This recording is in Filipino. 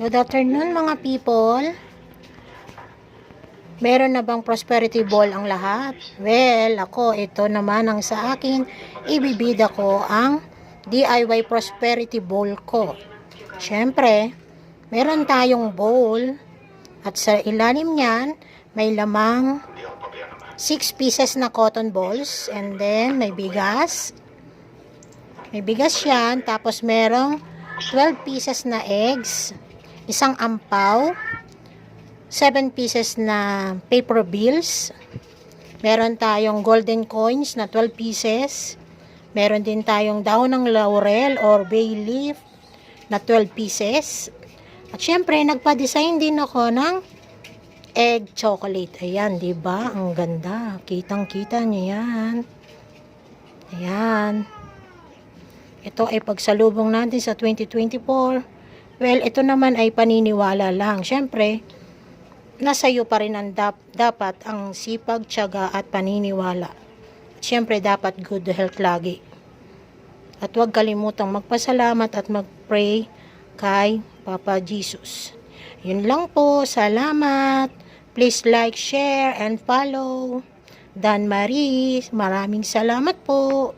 Good afternoon mga people. Meron na bang prosperity ball ang lahat? Well, ako, ito naman ang sa akin. Ibibida ko ang DIY prosperity ball ko. Siyempre, meron tayong bowl at sa ilalim niyan, may lamang 6 pieces na cotton balls and then may bigas. May bigas yan, tapos merong 12 pieces na eggs, isang ampaw, 7 pieces na paper bills, meron tayong golden coins na 12 pieces, meron din tayong daon ng laurel or bay leaf na 12 pieces, at syempre nagpa-design din ako ng egg chocolate. Ayan, 'di ba? Ang ganda. Kitang-kita niyo 'yan. Ayan. Ito ay pagsalubong natin sa 2024. Well, ito naman ay paniniwala lang. Siyempre, nasa iyo pa rin ang dap- dapat ang sipag, tiyaga at paniniwala. At syempre, dapat good health lagi. At huwag kalimutang magpasalamat at magpray kay Papa Jesus. Yun lang po. Salamat. Please like, share, and follow. Dan Marie, maraming salamat po.